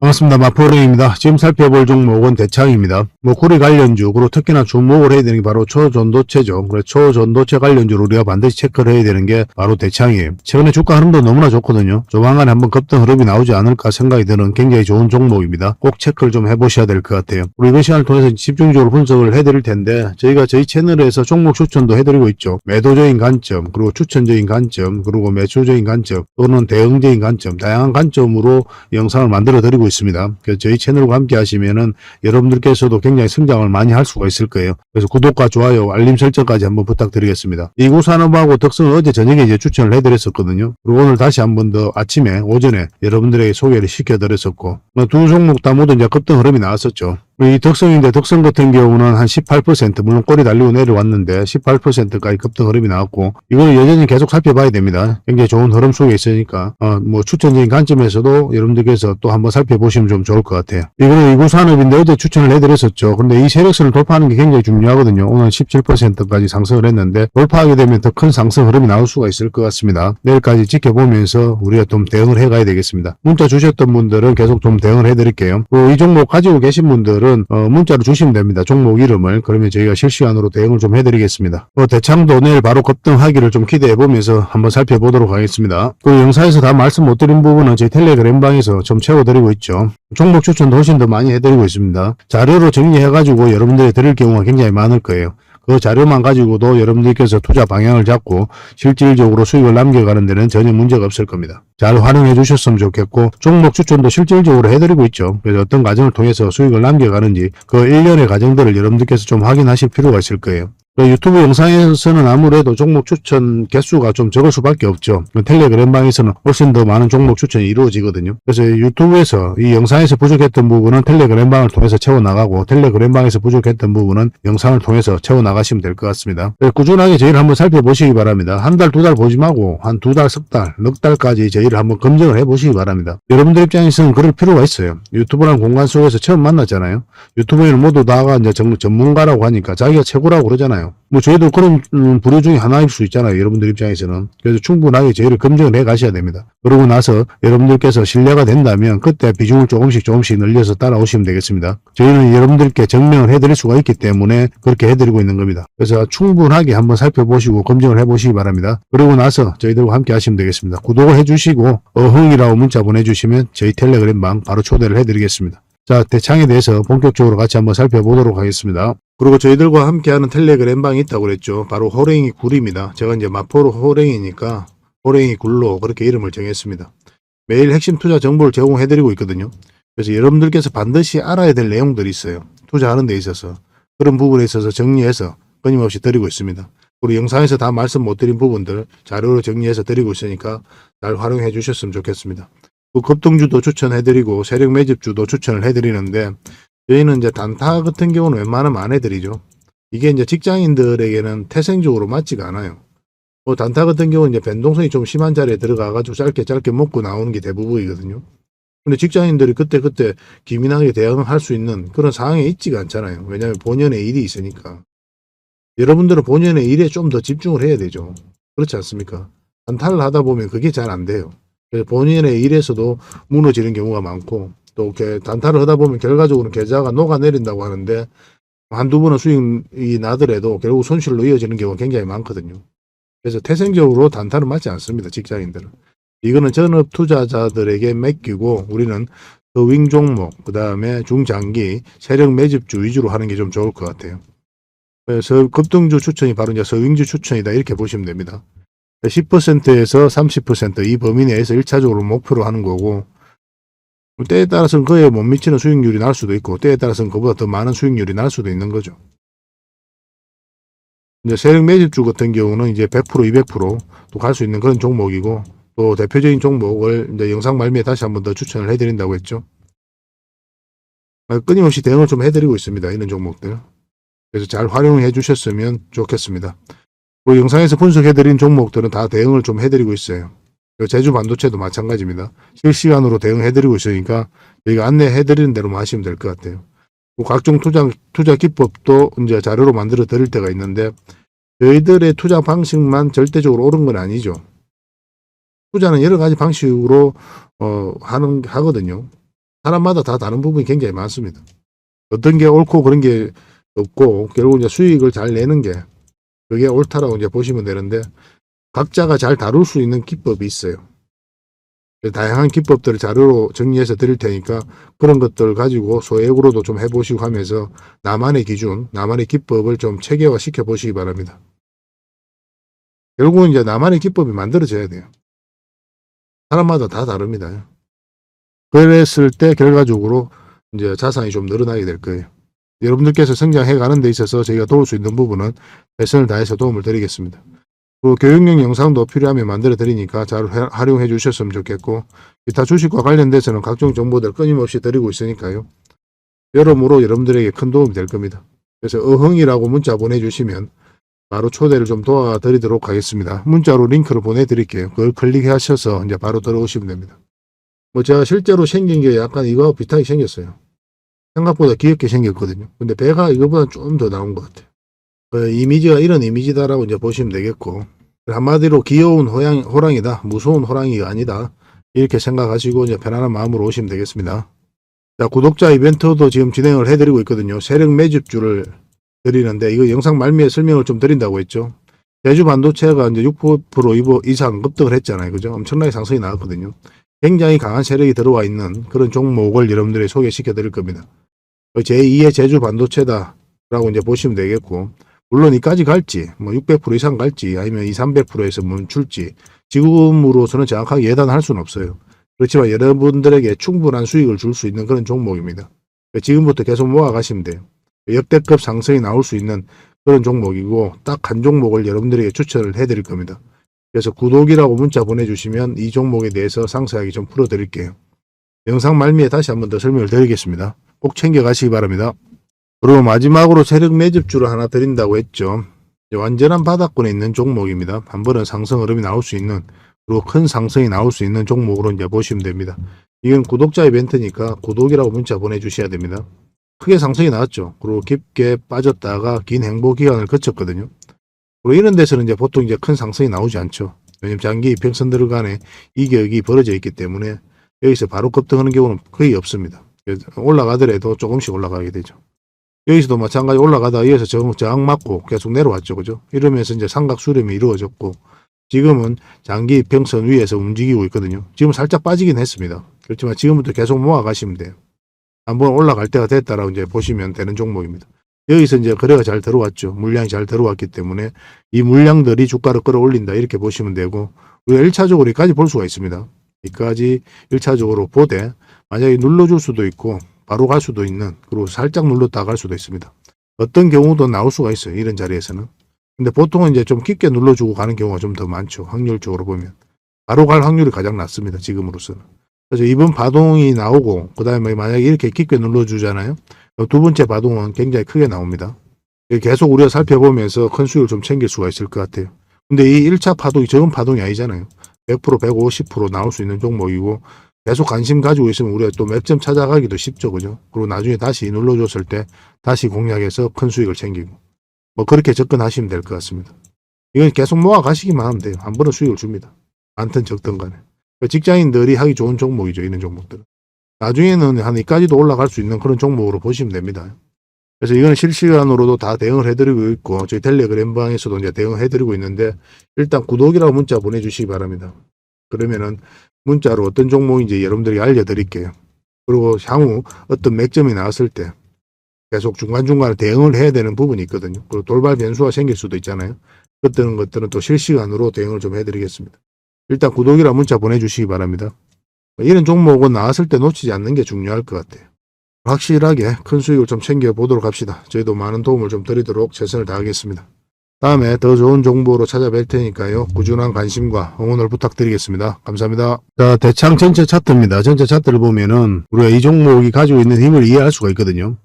반갑습니다. 마포랭입니다. 지금 살펴볼 종목은 대창입니다. 뭐 구리 관련주, 그리고 특히나 주목을 해야 되는 게 바로 초전도체죠. 그래서 초전도체 관련주를 우리가 반드시 체크를 해야 되는 게 바로 대창이에요. 최근에 주가 흐름도 너무나 좋거든요. 조만간에 한번 급등 흐름이 나오지 않을까 생각이 드는 굉장히 좋은 종목입니다. 꼭 체크를 좀 해보셔야 될 것 같아요. 우리 이번 시간을 통해서 집중적으로 분석을 해드릴 텐데 저희가 저희 채널에서 종목 추천도 해드리고 있죠. 매도적인 관점, 그리고 추천적인 관점, 그리고 매수적인 관점, 또는 대응적인 관점, 다양한 관점으로 영상을 만들어 드리고 있습니다. 저희 채널과 함께 하시면은 여러분들께서도 굉장히 성장을 많이 할 수가 있을 거예요. 그래서 구독과 좋아요, 알림 설정까지 한번 부탁드리겠습니다. 이구 산업하고 덕성은 어제 저녁에 이제 추천을 해드렸었거든요. 그리고 오늘 다시 한 번 더 아침에 오전에 여러분들에게 소개를 시켜드렸었고 뭐두 종목 다 모두 급등 흐름이 나왔었죠. 이 덕성인데 덕성 같은 경우는 한 18% 물론 꼬리 달리고 내려왔는데 18%까지 급등 흐름이 나왔고 이거는 여전히 계속 살펴봐야 됩니다. 굉장히 좋은 흐름 속에 있으니까 어, 뭐 추천적인 관점에서도 여러분들께서 또 한번 살펴보시면 좀 좋을 것 같아요. 이거는 이구 산업인데 어제 추천을 해드렸었죠. 근데 이 세력선을 돌파하는 게 굉장히 중요하거든요. 오늘 17%까지 상승을 했는데 돌파하게 되면 더 큰 상승 흐름이 나올 수가 있을 것 같습니다. 내일까지 지켜보면서 우리가 좀 대응을 해가야 되겠습니다. 문자 주셨던 분들은 계속 좀 대응을 해드릴게요. 그리고 이 종목 가지고 계신 분들은 어, 문자로 주시면 됩니다. 종목 이름을 그러면 저희가 실시간으로 대응을 좀 해드리겠습니다. 어, 대창도 내일 바로 급등하기를 좀 기대해 보면서 한번 살펴보도록 하겠습니다. 그리고 영상에서 다 말씀 못 드린 부분은 저희 텔레그램 방에서 좀 채워드리고 있죠. 종목 추천도 훨씬 더 많이 해드리고 있습니다. 자료로 정리해가지고 여러분들이 드릴 경우가 굉장히 많을 거예요. 그 자료만 가지고도 여러분들께서 투자 방향을 잡고 실질적으로 수익을 남겨가는 데는 전혀 문제가 없을 겁니다. 잘 활용해 주셨으면 좋겠고 종목 추천도 실질적으로 해드리고 있죠. 그래서 어떤 과정을 통해서 수익을 남겨가는지 그 일련의 과정들을 여러분들께서 좀 확인하실 필요가 있을 거예요. 그 유튜브 영상에서는 아무래도 종목 추천 개수가 좀 적을 수밖에 없죠. 그 텔레그램 방에서는 훨씬 더 많은 종목 추천이 이루어지거든요. 그래서 유튜브에서 이 영상에서 부족했던 부분은 텔레그램 방을 통해서 채워나가고 텔레그램 방에서 부족했던 부분은 영상을 통해서 채워나가시면 될 것 같습니다. 그래서 꾸준하게 저희를 한번 살펴보시기 바랍니다. 한 달, 두 달 보지 말고 한 두 달, 석 달, 넉 달까지 저희를 한번 검증을 해보시기 바랍니다. 여러분들 입장에서는 그럴 필요가 있어요. 유튜브라는 공간 속에서 처음 만났잖아요. 유튜브에는 모두 다가 이제 전, 전문가라고 하니까 자기가 최고라고 그러잖아요. 뭐 저희도 그런 음, 부류 중에 하나일 수 있잖아요. 여러분들 입장에서는. 그래서 충분하게 저희를 검증을 해 가셔야 됩니다. 그러고 나서 여러분들께서 신뢰가 된다면 그때 비중을 조금씩 조금씩 늘려서 따라오시면 되겠습니다. 저희는 여러분들께 증명을 해드릴 수가 있기 때문에 그렇게 해드리고 있는 겁니다. 그래서 충분하게 한번 살펴보시고 검증을 해보시기 바랍니다. 그러고 나서 저희들과 함께 하시면 되겠습니다. 구독을 해주시고 어흥이라고 문자 보내주시면 저희 텔레그램 방 바로 초대를 해드리겠습니다. 자, 대창에 대해서 본격적으로 같이 한번 살펴보도록 하겠습니다. 그리고 저희들과 함께하는 텔레그램 방이 있다고 그랬죠. 바로 호랭이 굴입니다. 제가 이제 마포로 호랭이니까 호랭이 굴로 그렇게 이름을 정했습니다. 매일 핵심 투자 정보를 제공해드리고 있거든요. 그래서 여러분들께서 반드시 알아야 될 내용들이 있어요. 투자하는 데 있어서 그런 부분에 있어서 정리해서 끊임없이 드리고 있습니다. 그리고 영상에서 다 말씀 못 드린 부분들 자료로 정리해서 드리고 있으니까 잘 활용해 주셨으면 좋겠습니다. 그 급등주도 추천해드리고 세력 매집주도 추천을 해드리는데 저희는 이제 단타 같은 경우는 웬만하면 안 해드리죠. 이게 이제 직장인들에게는 태생적으로 맞지가 않아요. 뭐 단타 같은 경우는 이제 변동성이 좀 심한 자리에 들어가가지고 짧게 짧게 먹고 나오는 게 대부분이거든요. 근데 직장인들이 그때그때 기민하게 대응할 수 있는 그런 상황에 있지가 않잖아요. 왜냐하면 본연의 일이 있으니까. 여러분들은 본연의 일에 좀 더 집중을 해야 되죠. 그렇지 않습니까? 단타를 하다 보면 그게 잘 안 돼요. 그래서 본인의 일에서도 무너지는 경우가 많고 또 이렇게 단타를 하다 보면 결과적으로 계좌가 녹아내린다고 하는데 한두 번은 수익이 나더라도 결국 손실로 이어지는 경우가 굉장히 많거든요. 그래서 태생적으로 단타는 맞지 않습니다. 직장인들은. 이거는 전업 투자자들에게 맡기고 우리는 더윙 종목, 그 다음에 중장기, 세력 매집주 위주로 하는 게 좀 좋을 것 같아요. 그래서 급등주 추천이 바로 이제 서윙주 추천이다 이렇게 보시면 됩니다. 10%에서 30%이 범위 내에서 1차적으로 목표로 하는 거고 때에 따라서는 그에 못 미치는 수익률이 날 수도 있고 때에 따라서는 그보다 더 많은 수익률이 날 수도 있는 거죠. 이제 세력 매집주 같은 경우는 이제 100% 200%또 갈 수 있는 그런 종목이고 또 대표적인 종목을 이제 영상 말미에 다시 한번 더 추천을 해드린다고 했죠. 아, 끊임없이 대응을 좀 해드리고 있습니다. 이런 종목들. 그래서 잘 활용해 주셨으면 좋겠습니다. 그 영상에서 분석해드린 종목들은 다 대응을 좀 해드리고 있어요. 제주 반도체도 마찬가지입니다. 실시간으로 대응해드리고 있으니까 저희가 안내해드리는 대로만 하시면 될 것 같아요. 그 각종 투자, 투자 기법도 이제 자료로 만들어 드릴 때가 있는데 저희들의 투자 방식만 절대적으로 옳은 건 아니죠. 투자는 여러 가지 방식으로 어, 하는, 하거든요. 사람마다 다 다른 부분이 굉장히 많습니다. 어떤 게 옳고 그런 게 없고 결국 이제 수익을 잘 내는 게 그게 옳다라고 이제 보시면 되는데 각자가 잘 다룰 수 있는 기법이 있어요. 다양한 기법들을 자료로 정리해서 드릴 테니까 그런 것들 가지고 소액으로도 좀 해보시고 하면서 나만의 기준, 나만의 기법을 좀 체계화 시켜 보시기 바랍니다. 결국은 이제 나만의 기법이 만들어져야 돼요. 사람마다 다 다릅니다. 그랬을 때 결과적으로 이제 자산이 좀 늘어나게 될 거예요. 여러분들께서 성장해 가는 데 있어서 저희가 도울 수 있는 부분은 최선을 다해서 도움을 드리겠습니다. 그 교육용 영상도 필요하면 만들어 드리니까 잘 화- 활용해 주셨으면 좋겠고 기타 주식과 관련돼서는 각종 정보들 끊임없이 드리고 있으니까요. 여러모로 여러분들에게 큰 도움이 될 겁니다. 그래서 어흥이라고 문자 보내주시면 바로 초대를 좀 도와드리도록 하겠습니다. 문자로 링크를 보내드릴게요. 그걸 클릭하셔서 이제 바로 들어오시면 됩니다. 뭐 제가 실제로 생긴 게 약간 이거하고 비슷하게 생겼어요. 생각보다 귀엽게 생겼거든요. 근데 배가 이거보다 좀 더 나온 것 같아요. 그 이미지가 이런 이미지다라고 이제 보시면 되겠고 한마디로 귀여운 호양, 호랑이다. 무서운 호랑이가 아니다. 이렇게 생각하시고 이제 편안한 마음으로 오시면 되겠습니다. 자, 구독자 이벤트도 지금 진행을 해드리고 있거든요. 세력 매집주를 드리는데 이거 영상 말미에 설명을 좀 드린다고 했죠. 제주 반도체가 이제 6% 이상 급등을 했잖아요. 그죠? 엄청나게 상승이 나왔거든요. 굉장히 강한 세력이 들어와 있는 그런 종목을 여러분들이 소개시켜 드릴 겁니다. 제2의 제주 반도체다 라고 이제 보시면 되겠고 물론 이까지 갈지 뭐 600% 이상 갈지 아니면 2, 300%에서 멈출지 지금으로서는 정확하게 예단할 수는 없어요. 그렇지만 여러분들에게 충분한 수익을 줄 수 있는 그런 종목입니다. 지금부터 계속 모아가시면 돼요. 역대급 상승이 나올 수 있는 그런 종목이고 딱 한 종목을 여러분들에게 추천을 해드릴 겁니다. 그래서 구독이라고 문자 보내주시면 이 종목에 대해서 상세하게 좀 풀어드릴게요. 영상 말미에 다시 한번 더 설명을 드리겠습니다. 꼭 챙겨가시기 바랍니다. 그리고 마지막으로 세력 매집주를 하나 드린다고 했죠. 완전한 바닥권에 있는 종목입니다. 한 번은 상승 흐름이 나올 수 있는 그리고 큰 상승이 나올 수 있는 종목으로 이제 보시면 됩니다. 이건 구독자 이벤트니까 구독이라고 문자 보내주셔야 됩니다. 크게 상승이 나왔죠. 그리고 깊게 빠졌다가 긴 행보 기간을 거쳤거든요. 그리고 이런 데서는 이제 보통 이제 큰 상승이 나오지 않죠. 왜냐면 장기 이평선들 간에 이격이 벌어져 있기 때문에 여기서 바로 급등하는 경우는 거의 없습니다. 올라가더라도 조금씩 올라가게 되죠. 여기서도 마찬가지 올라가다 여기서 저항, 저항 맞고 계속 내려왔죠. 그죠? 이러면서 이제 삼각 수렴이 이루어졌고 지금은 장기 평선 위에서 움직이고 있거든요. 지금 살짝 빠지긴 했습니다. 그렇지만 지금부터 계속 모아가시면 돼요. 한번 올라갈 때가 됐다라고 이제 보시면 되는 종목입니다. 여기서 이제 거래가 잘 들어왔죠. 물량이 잘 들어왔기 때문에 이 물량들이 주가를 끌어올린다 이렇게 보시면 되고 우리가 1차적으로 여기까지 볼 수가 있습니다. 여기까지 1차적으로 보되 만약에 눌러줄 수도 있고 바로 갈 수도 있는 그리고 살짝 눌렀다 갈 수도 있습니다. 어떤 경우도 나올 수가 있어요. 이런 자리에서는. 근데 보통은 이제 좀 깊게 눌러주고 가는 경우가 좀 더 많죠. 확률적으로 보면. 바로 갈 확률이 가장 낮습니다. 지금으로서는. 그래서 이번 바동이 나오고 그 다음에 만약에 이렇게 깊게 눌러주잖아요. 두 번째 바동은 굉장히 크게 나옵니다. 계속 우리가 살펴보면서 큰 수익을 좀 챙길 수가 있을 것 같아요. 근데 이 1차 파동이 적은 파동이 아니잖아요. 100% 150% 나올 수 있는 종목이고 계속 관심 가지고 있으면 우리가 또 맥점 찾아가기도 쉽죠. 그죠? 그리고 나중에 다시 눌러줬을 때 다시 공략해서 큰 수익을 챙기고 뭐 그렇게 접근하시면 될 것 같습니다. 이건 계속 모아 가시기만 하면 돼요. 한 번은 수익을 줍니다. 많든 적든 간에. 직장인들이 하기 좋은 종목이죠. 이런 종목들은. 나중에는 한 이까지도 올라갈 수 있는 그런 종목으로 보시면 됩니다. 그래서 이건 실시간으로도 다 대응을 해드리고 있고 저희 텔레그램 방에서도 이제 대응을 해드리고 있는데 일단 구독이라고 문자 보내주시기 바랍니다. 그러면은 문자로 어떤 종목인지 여러분들이 알려드릴게요. 그리고 향후 어떤 맥점이 나왔을 때 계속 중간중간에 대응을 해야 되는 부분이 있거든요. 그리고 돌발 변수가 생길 수도 있잖아요. 그런 것들은 또 실시간으로 대응을 좀 해드리겠습니다. 일단 구독이라 문자 보내주시기 바랍니다. 이런 종목은 나왔을 때 놓치지 않는 게 중요할 것 같아요. 확실하게 큰 수익을 좀 챙겨보도록 합시다. 저희도 많은 도움을 좀 드리도록 최선을 다하겠습니다. 다음에 더 좋은 정보로 찾아뵐 테니까요. 꾸준한 관심과 응원을 부탁드리겠습니다. 감사합니다. 자, 대창 전체 차트입니다. 전체 차트를 보면은 우리가 이 종목이 가지고 있는 힘을 이해할 수가 있거든요.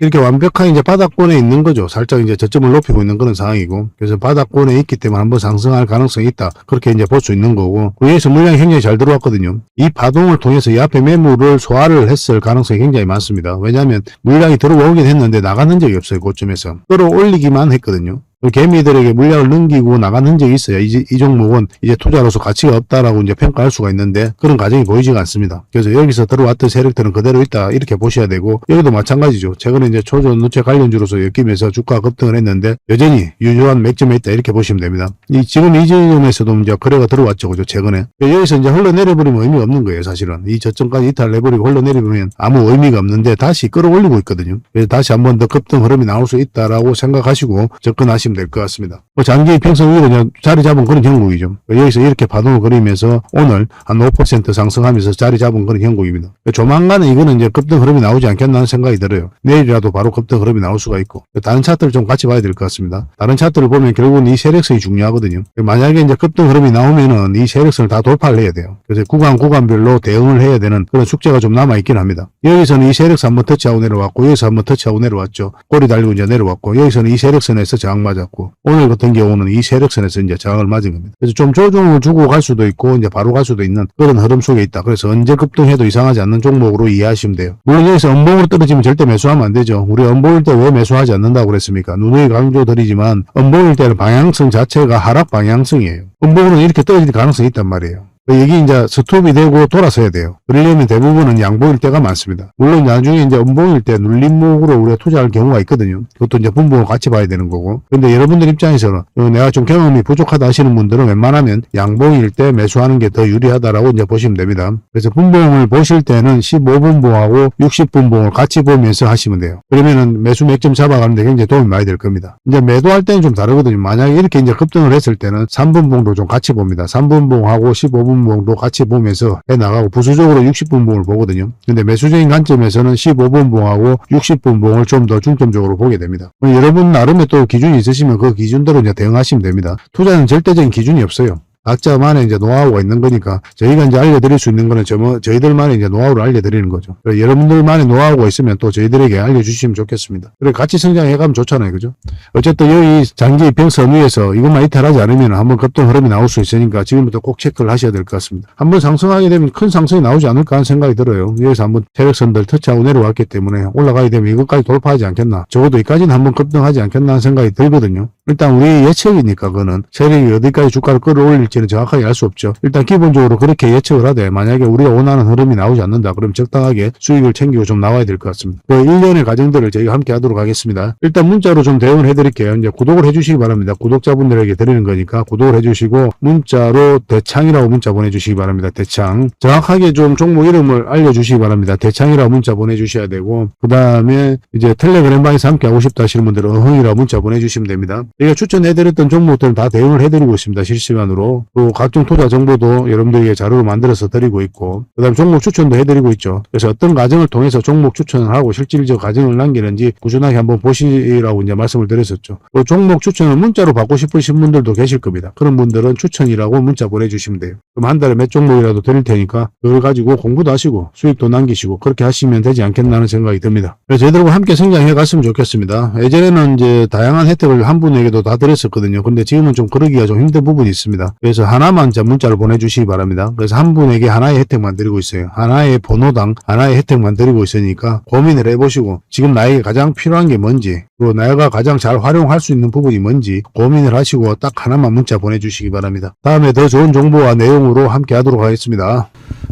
이렇게 완벽한 이제 바닥권에 있는 거죠. 살짝 이제 저점을 높이고 있는 그런 상황이고. 그래서 바닥권에 있기 때문에 한번 상승할 가능성이 있다. 그렇게 이제 볼 수 있는 거고. 위에서 물량이 굉장히 잘 들어왔거든요. 이 파동을 통해서 이 앞에 매물을 소화를 했을 가능성이 굉장히 많습니다. 왜냐하면 물량이 들어오긴 했는데 나가는 적이 없어요. 고점에서. 끌어올리기만 했거든요. 개미들에게 물량을 넘기고 나간 흔적이 있어요. 이, 이 종목은 이제 투자로서 가치가 없다라고 이제 평가할 수가 있는데 그런 과정이 보이지가 않습니다. 그래서 여기서 들어왔던 세력들은 그대로 있다 이렇게 보셔야 되고 여기도 마찬가지죠. 최근에 이제 초전도체 관련주로서 엮이면서 주가 급등을 했는데 여전히 유효한 맥점에 있다 이렇게 보시면 됩니다. 이 지금 이 지점에서도 이제 거래가 들어왔죠, 그죠? 최근에 여기서 이제 흘러내려버리면 의미가 없는 거예요, 사실은 이 저점까지 이탈해버리고 흘러내려버리면 아무 의미가 없는데 다시 끌어올리고 있거든요. 그래서 다시 한번 더 급등 흐름이 나올 수 있다라고 생각하시고 접근하시면 될 것 같습니다. 뭐 장기 평선 위로 그냥 자리 잡은 그런 형국이죠. 여기서 이렇게 파동을 그리면서 오늘 한 5% 상승하면서 자리 잡은 그런 형국입니다. 조만간에 이거는 이제 급등 흐름이 나오지 않겠나 하는 생각이 들어요. 내일이라도 바로 급등 흐름이 나올 수가 있고 다른 차트를 좀 같이 봐야 될 것 같습니다. 다른 차트를 보면 결국은 이 세력선이 중요하거든요. 만약에 이제 급등 흐름이 나오면은 이 세력선을 다 돌파를 해야 돼요. 그래서 구간 구간별로 대응을 해야 되는 그런 숙제가 좀 남아 있긴 합니다. 여기서는 이 세력선 한번 터치하고 내려왔고 여기서 한번 터치하고 내려왔죠. 꼬리 달리고 이제 내려왔고 여기서는 이 세력선에서 저항 맞 았고 오늘 같은 경우는 이 세력선에서 이제 저항을 맞은 겁니다. 그래서 좀 조정을 주고 갈 수도 있고 이제 바로 갈 수도 있는 그런 흐름 속에 있다. 그래서 언제 급등해도 이상하지 않는 종목으로 이해하시면 돼요. 물론 여기서 음봉으로 떨어지면 절대 매수하면 안 되죠. 우리 음봉일 때 왜 매수하지 않는다고 그랬습니까? 누누이 강조드리지만 음봉일 때는 방향성 자체가 하락 방향성이에요. 음봉으로는 이렇게 떨어질 가능성이 있단 말이에요. 여기 이제 스톱이 되고 돌아서야 돼요. 그러려면 대부분은 양봉일 때가 많습니다. 물론 나중에 이제 음봉일 때 눌림목으로 우리가 투자할 경우가 있거든요. 그것도 이제 분봉을 같이 봐야 되는 거고. 근데 여러분들 입장에서는 어, 내가 좀 경험이 부족하다 하시는 분들은 웬만하면 양봉일 때 매수하는 게 더 유리하다라고 이제 보시면 됩니다. 그래서 분봉을 보실 때는 15분봉하고 60분봉을 같이 보면서 하시면 돼요. 그러면은 매수 맥점 잡아가는데 굉장히 도움이 많이 될 겁니다. 이제 매도할 때는 좀 다르거든요. 만약에 이렇게 이제 급등을 했을 때는 3분봉도 좀 같이 봅니다. 3분봉하고 15분봉 도 같이 보면서 해 나가고 부수적으로 60분봉을 보거든요. 근데 매수적인 관점에서는 15분봉하고 60분봉을 좀 더 중점적으로 보게 됩니다. 뭐 여러분 나름의 또 기준이 있으시면 그 기준대로 이제 대응하시면 됩니다. 투자는 절대적인 기준이 없어요. 각자만의 이제 노하우가 있는 거니까 저희가 이제 알려드릴 수 있는 거는 저, 뭐, 저희들만의 이제 노하우를 알려드리는 거죠. 여러분들만의 노하우가 있으면 또 저희들에게 알려주시면 좋겠습니다. 그리고 같이 성장해가면 좋잖아요. 그죠? 어쨌든 여기 장기 입평선 위에서 이것만 이탈하지 않으면 한번 급등 흐름이 나올 수 있으니까 지금부터 꼭 체크를 하셔야 될 것 같습니다. 한번 상승하게 되면 큰 상승이 나오지 않을까 하는 생각이 들어요. 여기서 한번 세력선들 터치하고 내려왔기 때문에 올라가게 되면 이것까지 돌파하지 않겠나. 적어도 여기까지는 한번 급등하지 않겠나 하는 생각이 들거든요. 일단 우리 예측이니까 그거는 세력이 어디까지 주가를 끌어올릴지 는 정확하게 알 수 없죠. 일단 기본적으로 그렇게 예측을 하되 만약에 우리가 원하는 흐름이 나오지 않는다. 그럼 적당하게 수익을 챙기고 좀 나와야 될 것 같습니다. 그 1년의 과정들을 저희가 함께 하도록 하겠습니다. 일단 문자로 좀 대응을 해드릴게요. 이제 구독을 해주시기 바랍니다. 구독자분들에게 드리는 거니까 구독을 해주시고 문자로 대창이라고 문자 보내주시기 바랍니다. 대창. 정확하게 좀 종목 이름을 알려주시기 바랍니다. 대창이라고 문자 보내주셔야 되고 그 다음에 이제 텔레그램 방에서 함께 하고 싶다 하시는 분들은 어흥이라고 문자 보내주시면 됩니다. 저희가 추천해드렸던 종목들은 다 대응을 해드리고 있습니다. 실시간으로. 또 각종 투자 정보도 여러분들에게 자료로 만들어서 드리고 있고 그 다음 종목 추천도 해드리고 있죠. 그래서 어떤 과정을 통해서 종목 추천을 하고 실질적 과정을 남기는지 꾸준하게 한번 보시라고 이제 말씀을 드렸었죠. 또 종목 추천을 문자로 받고 싶으신 분들도 계실 겁니다. 그런 분들은 추천이라고 문자 보내주시면 돼요. 그럼 한 달에 몇 종목이라도 드릴 테니까 그걸 가지고 공부도 하시고 수익도 남기시고 그렇게 하시면 되지 않겠나 하는 생각이 듭니다. 그래서 저희들과 함께 성장해 갔으면 좋겠습니다. 예전에는 이제 다양한 혜택을 한 분에게도 다 드렸었거든요. 근데 지금은 좀 그러기가 좀 힘든 부분이 있습니다. 그래서 하나만 자 문자를 보내주시기 바랍니다. 그래서 한 분에게 하나의 혜택만 드리고 있어요. 하나의 번호당 하나의 혜택만 드리고 있으니까 고민을 해보시고 지금 나에게 가장 필요한 게 뭔지 그리고 내가 가장 잘 활용할 수 있는 부분이 뭔지 고민을 하시고 딱 하나만 문자 보내주시기 바랍니다. 다음에 더 좋은 정보와 내용으로 함께 하도록 하겠습니다.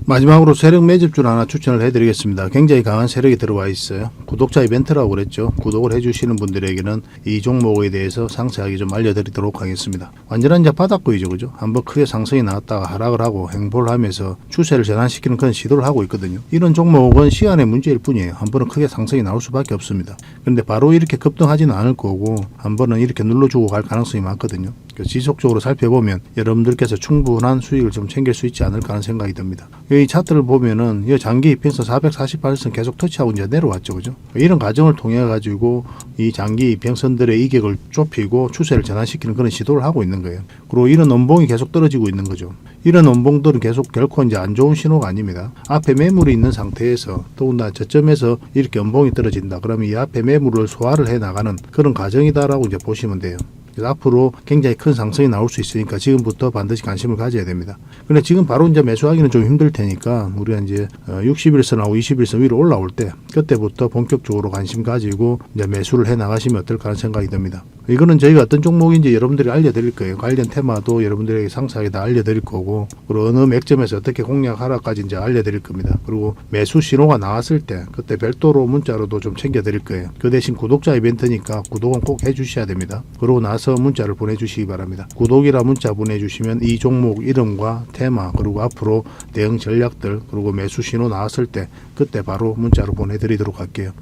마지막으로 세력 매집주를 하나 추천을 해드리겠습니다. 굉장히 강한 세력이 들어와 있어요. 구독자 이벤트라고 그랬죠. 구독을 해주시는 분들에게는 이 종목에 대해서 상세하게 좀 알려드리도록 하겠습니다. 완전한 이제 바닥구이죠, 그죠? 한번 크게 상승이 나왔다가 하락을 하고 행보를 하면서 추세를 전환시키는 그런 시도를 하고 있거든요. 이런 종목은 시간의 문제일 뿐이에요. 한 번은 크게 상승이 나올 수밖에 없습니다. 그런데 바로 이렇게 급등하지는 않을 거고 한 번은 이렇게 눌러주고 갈 가능성이 많거든요. 그 지속적으로 살펴보면 여러분들께서 충분한 수익을 좀 챙길 수 있지 않을까 하는 생각이 듭니다. 이 차트를 보면은 이 장기 이평선 448선 계속 터치하고 이제 내려왔죠, 그죠? 이런 과정을 통해 가지고 이 장기 이평선들의 이격을 좁히고 추세를 전환시키는 그런 시도를 하고 있는 거예요. 그리고 이런 원봉이 계속 떨어지고 있는 거죠. 이런 원봉들은 계속 결코 이제 안 좋은 신호가 아닙니다. 앞에 매물이 있는 상태에서 더군다나 저점에서 이렇게 원봉이 떨어진다. 그러면 이 앞에 매물을 소화를 해 나가는 그런 과정이다라고 이제 보시면 돼요. 그래서 앞으로 굉장히 큰 상승이 나올 수 있으니까 지금부터 반드시 관심을 가져야 됩니다. 근데 지금 바로 이제 매수하기는 좀 힘들 테니까 우리가 이제 60일선하고 21선 위로 올라올 때 그때부터 본격적으로 관심 가지고 이제 매수를 해 나가시면 어떨까 하는 생각이 듭니다. 이거는 저희가 어떤 종목인지 여러분들이 알려드릴 거예요. 관련 테마도 여러분들에게 상세하게 다 알려드릴 거고, 그리고 어느 맥점에서 어떻게 공략하라까지 이제 알려드릴 겁니다. 그리고 매수 신호가 나왔을 때, 그때 별도로 문자로도 좀 챙겨드릴 거예요. 그 대신 구독자 이벤트니까 구독은 꼭 해주셔야 됩니다. 그러고 나서 문자를 보내주시기 바랍니다. 구독이라 문자 보내주시면 이 종목 이름과 테마, 그리고 앞으로 대응 전략들, 그리고 매수 신호 나왔을 때, 그때 바로 문자로 보내드리도록 할게요.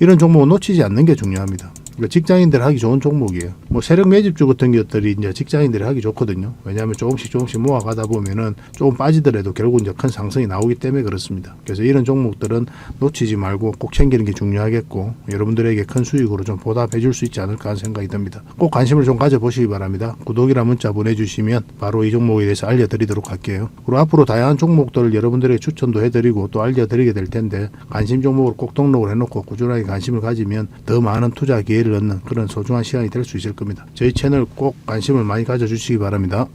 이런 종목은 놓치지 않는 게 중요합니다. 그러니까 직장인들 하기 좋은 종목이에요. 뭐 세력 매집주 같은 것들이 이제 직장인들이 하기 좋거든요. 왜냐하면 조금씩 조금씩 모아가다 보면은 조금 빠지더라도 결국 이제 큰 상승이 나오기 때문에 그렇습니다. 그래서 이런 종목들은 놓치지 말고 꼭 챙기는 게 중요하겠고 여러분들에게 큰 수익으로 좀 보답해 줄 수 있지 않을까 하는 생각이 듭니다. 꼭 관심을 좀 가져보시기 바랍니다. 구독이라 문자 보내주시면 바로 이 종목에 대해서 알려드리도록 할게요. 그리고 앞으로 다양한 종목들을 여러분들에게 추천도 해드리고 또 알려드리게 될 텐데 관심 종목을 꼭 등록을 해놓고 꾸준하게 관심을 가지면 더 많은 투자 기회 를 얻는 그런 소중한 시간이 될 수 있을 겁니다. 저희 채널 꼭 관심을 많이 가져주시기 바랍니다.